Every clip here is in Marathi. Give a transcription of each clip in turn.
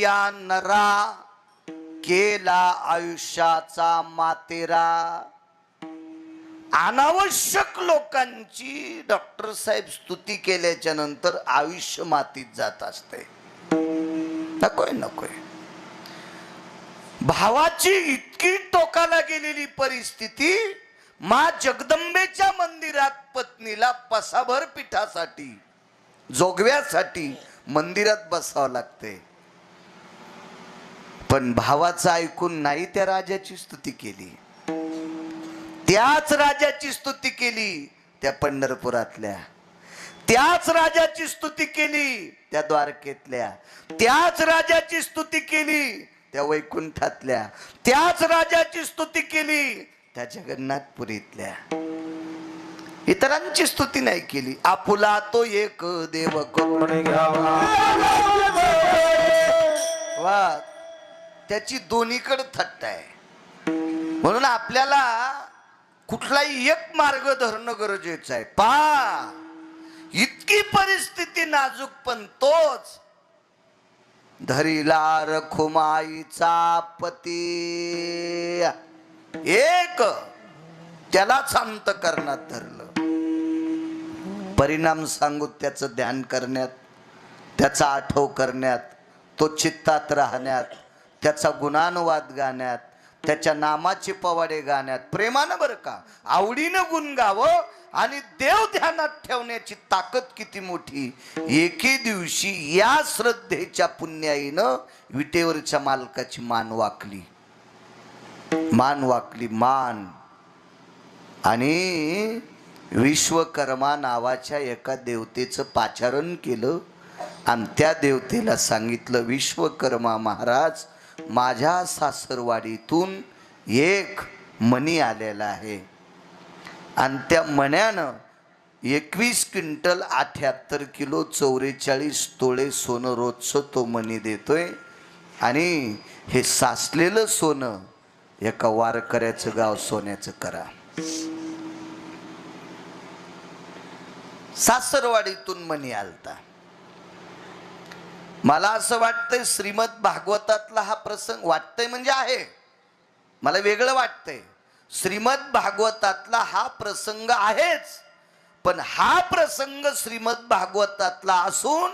या नरा केला आयुष्याचा मातेरा. अनावश्यक लोकांची डॉक्टर साहेब स्तुती केल्याच्यानंतर आयुष्य मातीत जात असते. नकोय नकोय. भावाची इतकी टोकाला गेलेली परिस्थिती मा जगदंबेच्या मंदिरात पत्नीला पसाभर पिठासाठी जोगव्यासाठी मंदिरात बसावं लागते. पण भावाचं ऐकून नाही त्या राजाची स्तुती केली त्याच राजाची स्तुती केली त्या पंढरपुरातल्या त्याच राजाची स्तुती केली त्या द्वारकेतल्या त्याच राजाची स्तुती केली त्या वैकुंठातल्या त्याच राजाची स्तुती केली त्या जगन्नाथपुरीतल्या इतरांची स्तुती नाही केली आपुला तो एक देव करून वा त्याची दोन्हीकडे थट्ट आहे. म्हणून आपल्याला कुठलाही एक मार्ग धरणं गरजेचं आहे. पा इतकी परिस्थिती नाजूक पण तोच. धरिला रखुमाईचा पती. एक त्यालाच शांत करण्यात धरलं. परिणाम सांगू त्याचं ध्यान करण्यात त्याचा आठव करण्यात तो चित्तात राहण्यात त्याचा गुणानुवाद गाण्यात त्याच्या नामाचे पवाडे गाण्यात प्रेमानं बरं का आवडीनं गुण गावं आणि देव ध्यानात ठेवण्याची ताकद किती मोठी. एके दिवशी या श्रद्धेच्या पुण्याईनं विटेवरच्या मालकाची मान वाकली. मान वाकली मान. आणि विश्वकर्मा नावाच्या एका देवतेचं पाचारण केलं. आणि त्या देवतेला सांगितलं विश्वकर्मा महाराज माझ्या सासरवाडीतून एक मणी आलेला आहे. आणि त्या मण्यानं एकवीस क्विंटल अठ्याहत्तर किलो चौवेचाळीस तोळे सोनं रोजचं तो मणी देतोय. आणि हे साचलेलं सोनं एका वारकऱ्याचं गाव सोन्याचं करा. सासरवाडीतून मणी आलता. मला असं वाटतंय श्रीमद भागवतातला हा प्रसंग वाटतंय म्हणजे आहे. मला वेगळं वाटतंय. श्रीमद भागवतातला हा प्रसंग आहेच. पण हा प्रसंग श्रीमद भागवतातला असून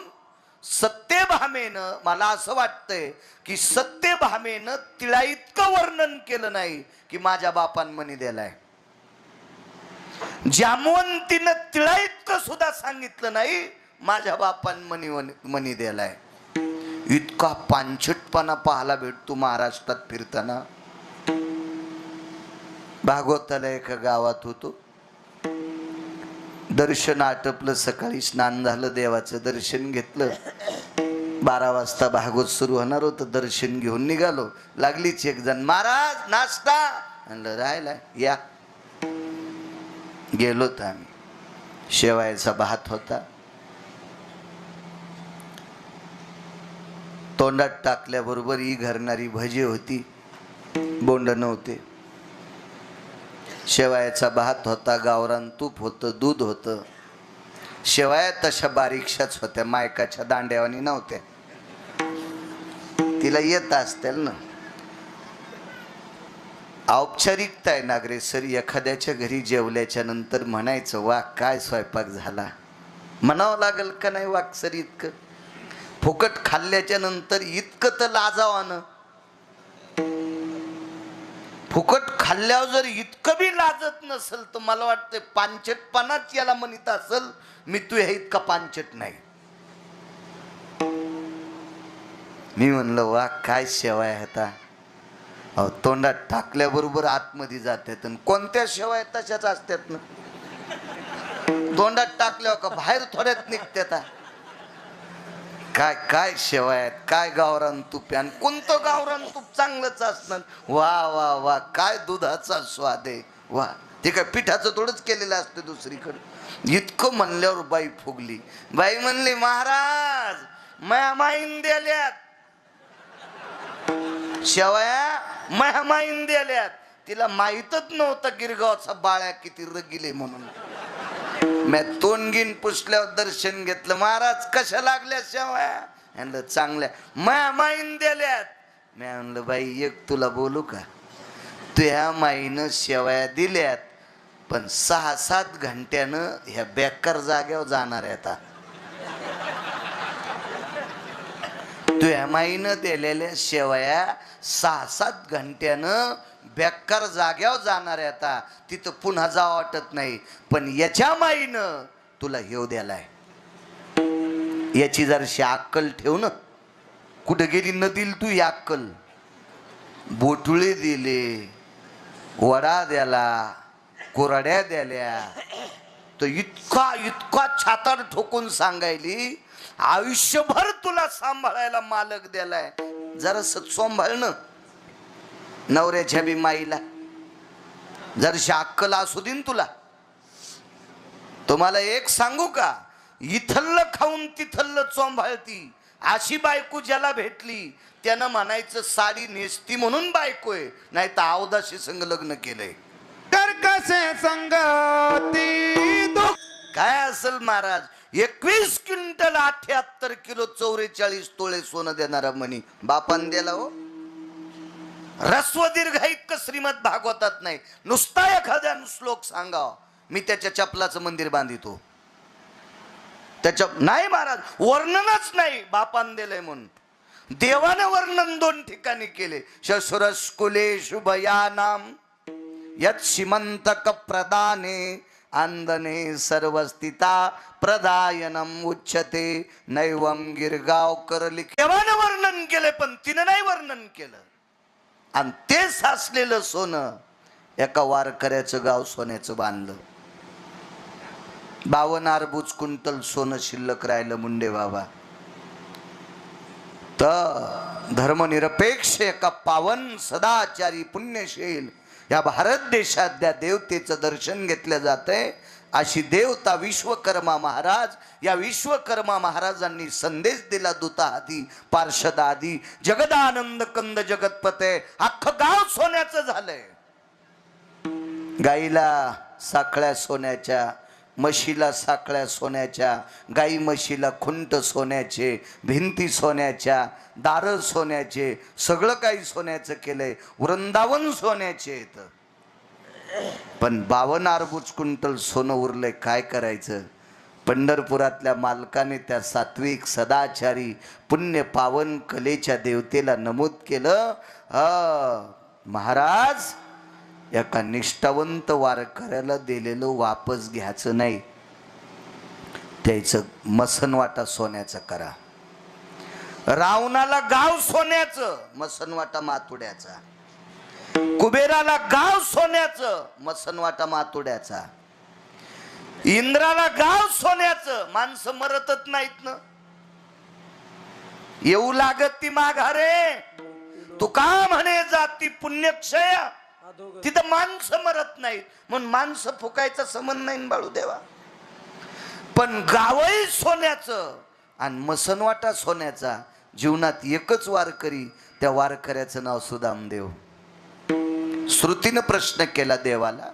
सत्यभामेनं मला असं वाटतंय की सत्यभामेनं तिला इतकं वर्णन केलं नाही की माझ्या बापान म्हणी दिलाय. जामवंतीनं तिला इतकं सुद्धा सांगितलं नाही माझ्या बापान म्हणी मनी दिलाय. इतका पांछटपणा पाहायला भेटतो महाराष्ट्रात फिरताना. भागवताला एका गावात होतो. दर्शन आटपलं सकाळी स्नान झालं देवाचं दर्शन घेतलं. बारा वाजता भागवत सुरू होणार होतं दर्शन घेऊन निघालो. लागलीच एक जण महाराज नाश्ता. म्हणलं राहिला या. गेलोत आम्ही. शेवायचा भात होता. तोंडात टाकल्याबरोबर ही घरणारी भजी होती. बोंड नव्हते. शेवायाचा भात होता गावरान तूप होतं दूध होतं. शेवाया तशा बारीकशाच होत्या मायकाच्या दांड्यावानी नव्हत्या. तिला येत असतील ना. औपचारिकता आहे नागरे सर एखाद्याच्या घरी जेवल्याच्या नंतर म्हणायचं वा काय स्वयंपाक झाला? म्हणावं लागेल का नाही वाक सर इतकं? फुकट खाल्ल्याच्या नंतर इतकं तर लाजावानं. फुकट खाल्ल्यावर जर इतकं बी लाजत नसेल तर मला वाटतं पांचटपणाच याला म्हणत असेल मी तू हे इतका पांचट नाही. मी म्हणलं वा काय शेवाय आता. अहो तोंडात टाकल्याबरोबर आतमध्ये जातात आणि कोणत्या शेवाय तशाच असतात ना? तोंडात टाकल्यावर का बाहेर थोड्यात निघतात काय काय शेवायात आहेत काय गावरान तूप आणि कोणतं गावरान तूप चांगलंच असणार? वा वा वा काय दुधाचा स्वाद आहे. वा ते काय पिठाचं थोडंच केलेलं असतं दुसरीकडे. इतकं म्हणल्यावर बाई फुगली. बाई म्हणली महाराज माया माईन दिल्यात. शेवया माया माईन दिल्यात. तिला माहीतच नव्हतं गिरगावचा बाळ्या किती रगिले म्हणून. मी तोंडगीन पुसल्यावर दर्शन घेतलं. महाराज कशा लागल्या शेवया म्हणलं चांगल्या. माया माईन दिल्यात. मी म्हणलं बाई एक तुला बोलू का? तुझ्या माईनं शेवया दिल्यात पण सहा सात घंट्यानं ह्या बेकार जाग्यावर जाणार आता. तुझ्या माईनं दिलेल्या शेवया सहा सात घंट्यानं बेकार जाग्यावर जाणार आहे आता. तिथं पुन्हा जा वाटत नाही. पण याच्या माईनं तुला हेव द्यालाय. याची जरशी अक्कल ठेव ना. कुठं गेली नदील तू ही अक्कल? बोटुळे दिले वडा द्याला कोराड्या द्याल्या. तर इतका इतका छातार ठोकून सांगायली आयुष्यभर तुला सांभाळायला मालक द्यालाय. जरा जरास ना. नवऱ्याच्या बी माईला. जरशी अक्कल असू दे न तुला. तुम्हाला एक सांगू का? इथल्लं खाऊन तिथल्लं चोंभाळती. अशी बायको ज्याला भेटली त्यानं म्हणायचं साडी नेसती म्हणून बायको आहे. नाही तर अवदाशी संग लग्न केलंय. कर कसे संगती काय असेल महाराज? एकवीस क्विंटल अठ्याहत्तर किलो चौवेचाळीस तोळे सोनं देणारा म्हणी बापान दिला हो. रस्व दीर्घाईक श्रीमद भागवतात नाही. नुसता एखाद्या श्लोक सांगा मी त्याच्या चपलाचं मंदिर बांधितो. त्याच्या नाही महाराज वर्णनच नाही बापान दिलंय म्हणून. देवानं वर्णन दोन ठिकाणी केले. शशुरस्कुले शुभयानाम यत श्रीमंतक प्रदाने आंदने सर्वस्थिता प्रदायनम उच्चते नैवम गिरगावकर लिख. देवानं वर्णन केले पण तिनं नाही वर्णन केलं. आणि ते साचलेलं सोनं एका वारकऱ्याचं गाव सोन्याचं बांधलं. बावन अरबूज कुंटल सोनं शिल्लक राहिलं मुंडे बाबा. तर धर्मनिरपेक्ष एका पावन सदाचारी पुण्यशील या भारत देशात त्या देवतेचं दर्शन घेतलं जातंय. अशी देवता विश्वकर्मा महाराज या विश्वकर्मा महाराजांनी संदेश दिला दूताहाती पार्षद आधी जगदानंद कंद जगतपते अख्खं गाव सोन्याचं झालंय. गाईला साखळ्या सोन्याच्या म्हशीला साखळ्या सोन्याच्या गाई म्हशीला खुंट सोन्याचे भिंती सोन्याच्या दारं सोन्याचे सगळं काही सोन्याचं केलंय. वृंदावन सोन्याचे आहेत. पण बावन अरबुज कुंटल सोनं उरलंय काय करायचं? पंढरपुरातल्या मालकाने त्या सात्विक सदाचारी पुण्य पावन कलेच्या देवतेला नमूद केलं. महाराज एका निष्ठावंत वारकऱ्याला दिलेलं वापस घ्यायचं नाही. त्याचं मसनवाटा सोन्याचं करा. रावणाला गाव सोन्याचं मसनवाटा मातुड्याचा. कुबेराला गाव सोन्याचं मसनवाटा मातोड्याचा. इंद्राला गाव सोन्याचं माणसं मरतच नाहीत ना. येऊ लागत ती माघारे तू का म्हणे जाती पुण्यक्षय. तिथं माणसं मरत नाहीत. म्हणून माणसं फुकायचा समन नाही बाळू देवा. पण गावही सोन्याचं आणि मसनवाटा सोन्याचा. जीवनात एकच वारकरी त्या वारकऱ्याचं नाव सुदामदेव. श्रुतीनं प्रश्न केला देवाला.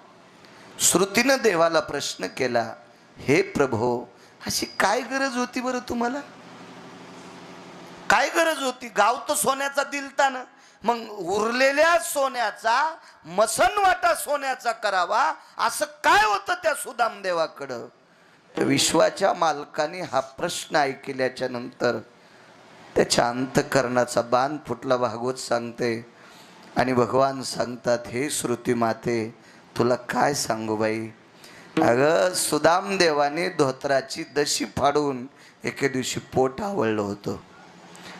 श्रुतीनं देवाला प्रश्न केला हे प्रभो अशी काय गरज होती बरं तुम्हाला? काय गरज होती? गाव तर सोन्याचा दिलता ना. मग उरलेल्या सोन्याचा मसनवाटा सोन्याचा करावा असं काय होतं त्या सुदामदेवाकडं? तर विश्वाच्या मालकाने हा प्रश्न ऐकल्याच्या नंतर त्याच्या अंतकरणाचा बाण फुटला. भागवत सांगते आणि भगवान सांगतात हे श्रुती माते तुला काय सांगू बाई? अगं सुदाम देवाने धोत्राची दशी फाडून एके दिवशी पोट आवडलं होतं.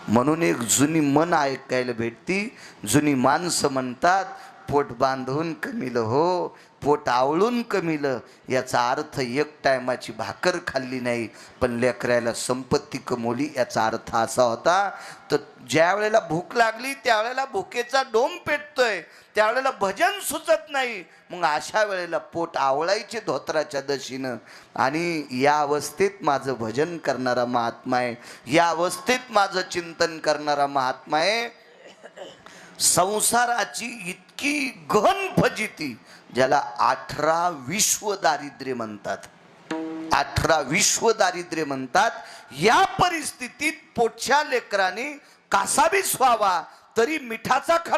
म्हणून एक जुनी मन ऐकायला भेटती जुनी माणसं म्हणतात पोट बांधून कमिलं हो पोट आवळून कमिलं. याचा अर्थ एक टायमाची भाकर खाल्ली नाही पण लेकरायला संपत्ती कमवली याचा अर्थ असा होता तर ज्या वेळेला भूक लागली त्यावेळेला भुकेचा डोम पेटतोय. त्यावेळेला भजन सुचत नाही. मग अशा वेळेला पोट आवळायचे धोत्राच्या दशीनं. आणि या अवस्थेत माझं भजन करणारा महात्मा आहे. या अवस्थेत माझं चिंतन करणारा महात्मा आहे. संसाराची इतकी घन फजिती ज्याला अठरा विश्व दारिद्र्य म्हणतात. अठरा विश्व दारिद्र्य म्हणतात. या परिस्थितीत पोटच्या लेकराने कासावीस व्हावा तरी मिठाचा खा